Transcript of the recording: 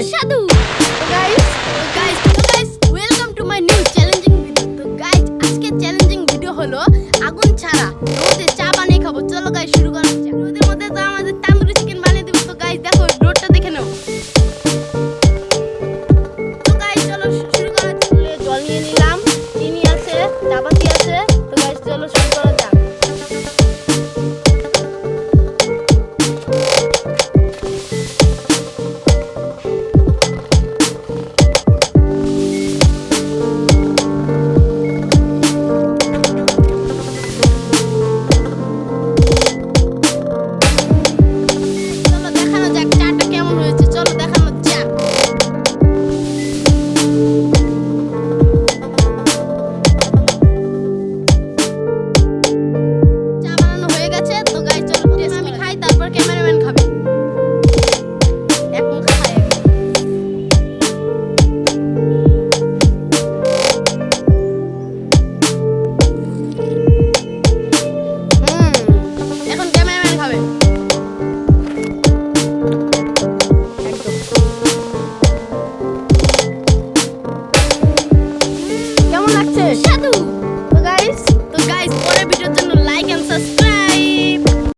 সুস্বাদু তো গাইস তো গাইস তো guys welcome to my new challenging video তো গাইস আজকে চ্যালেঞ্জিং ভিডিও হলো আগুন ছাড়া Shadow!